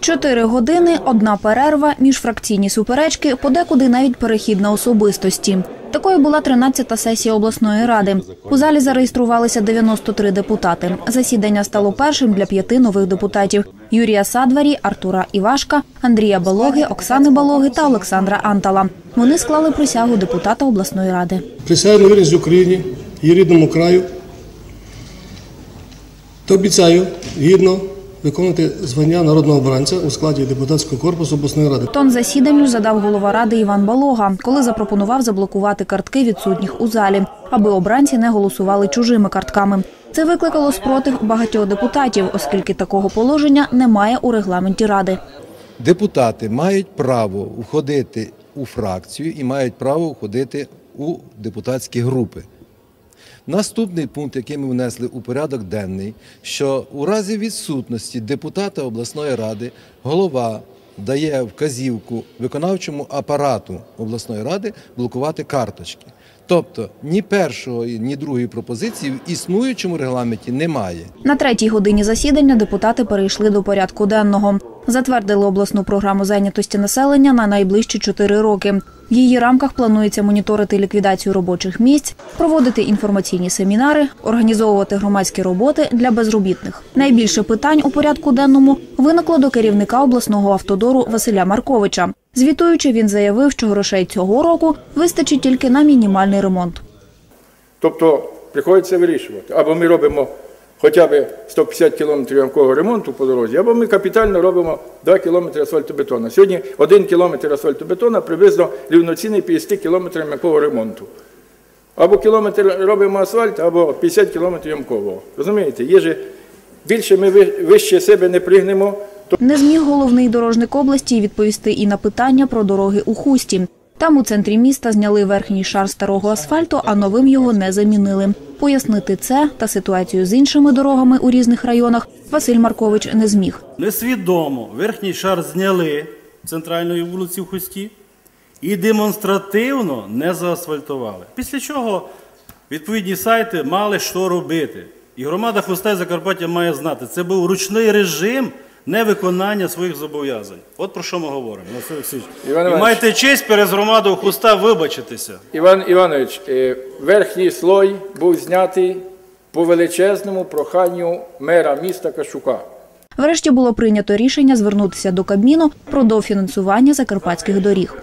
Чотири години, одна перерва, міжфракційні суперечки, подекуди навіть перехід на особистості. Такою була 13-та сесія обласної ради. У залі зареєструвалися 93 депутати. Засідання стало першим для п'яти нових депутатів: Юрія Садварі, Артура Івашка, Андрія Балоги, Оксани Балоги та Олександра Антала. Вони склали присягу депутата обласної ради. Присягаю на вірність Україні, її рідному краю та обіцяю гідно виконувати звання народного обранця у складі депутатського корпусу обласної ради. Тон засіданню задав голова ради Іван Балога, коли запропонував заблокувати картки відсутніх у залі, аби обранці не голосували чужими картками. Це викликало спротив багатьох депутатів, оскільки такого положення немає у регламенті ради. Депутати мають право входити у фракцію і мають право входити у депутатські групи. Наступний пункт, який ми внесли у порядок денний, що у разі відсутності депутата обласної ради голова дає вказівку виконавчому апарату обласної ради блокувати карточки. Тобто ні першої, ні другої пропозиції в існуючому регламенті немає. На третій годині засідання депутати перейшли до порядку денного. Затвердили обласну програму зайнятості населення на найближчі чотири роки. В її рамках планується моніторити ліквідацію робочих місць, проводити інформаційні семінари, організовувати громадські роботи для безробітних. Найбільше питань у порядку денному виникло до керівника обласного автодору Василя Марковича. Звітуючи, він заявив, що грошей цього року вистачить тільки на мінімальний ремонт. Тобто приходиться вирішувати. Або ми робимо хоча б 150 кілометрів ямкового ремонту по дорозі, або ми капітально робимо 2 кілометри асфальтобетону. Сьогодні 1 кілометр асфальтобетону приблизно рівноцінний 50 кілометрам ямкового ремонту. Або кілометр робимо асфальт, або 50 кілометрів ямкового. Розумієте, є же більше ми вище себе не пригнемо, то Не зміг головний дорожник області відповісти і на питання про дороги у Хусті. Там у центрі міста зняли верхній шар старого асфальту, а новим його не замінили. Пояснити це та ситуацію з іншими дорогами у різних районах Василь Маркович не зміг. Несвідомо верхній шар зняли центральної вулиці в Хусті і демонстративно не заасфальтували. Після чого відповідні сайти мали що робити. І громада Хуста Закарпаття має знати, це був ручний режим невиконання своїх зобов'язань. От про що ми говоримо. Василь Олексійович. Іван І Іванович. майте честь перед громадою Хуста вибачитися. Іван Іванович, е, верхній слой був знятий по величезному проханню мера міста Кашука. Врешті було прийнято рішення звернутися до Кабміну про дофінансування закарпатських доріг.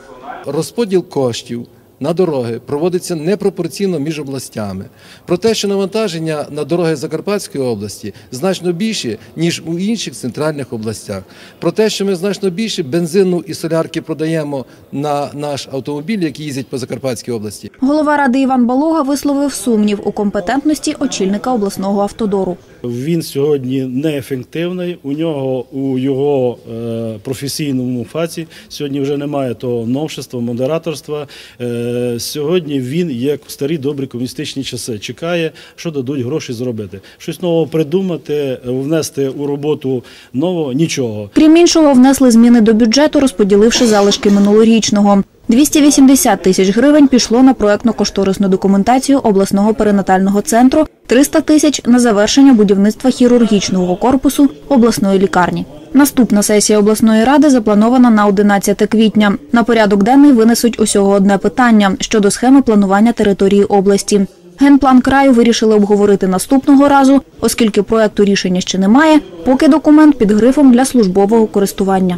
Розподіл коштів на дороги проводиться непропорційно між областями. Про те, що навантаження на дороги Закарпатської області значно більше, ніж у інших центральних областях. Про те, що ми значно більше бензину і солярки продаємо на наш автомобіль, які їздять по Закарпатській області. Голова ради Іван Балога висловив сумнів у компетентності очільника обласного автодору. Він сьогодні неефективний. У нього у його е, професійному фаці сьогодні вже немає того новшества, модераторства. Е, сьогодні він, як в старі добрі комуністичні часи, чекає, що дадуть гроші зробити. Щось нового придумати, внести у роботу нового нічого. Крім іншого, внесли зміни до бюджету, розподіливши залишки минулорічного. 280 тисяч гривень пішло на проектно-кошторисну документацію обласного перинатального центру, 300 тисяч на завершення будівництва хірургічного корпусу обласної лікарні. Наступна сесія обласної ради запланована на 11 квітня. На порядок денний винесуть усього одне питання щодо схеми планування території області. Генплан краю вирішили обговорити наступного разу, оскільки проекту рішення ще немає, поки документ під грифом для службового користування.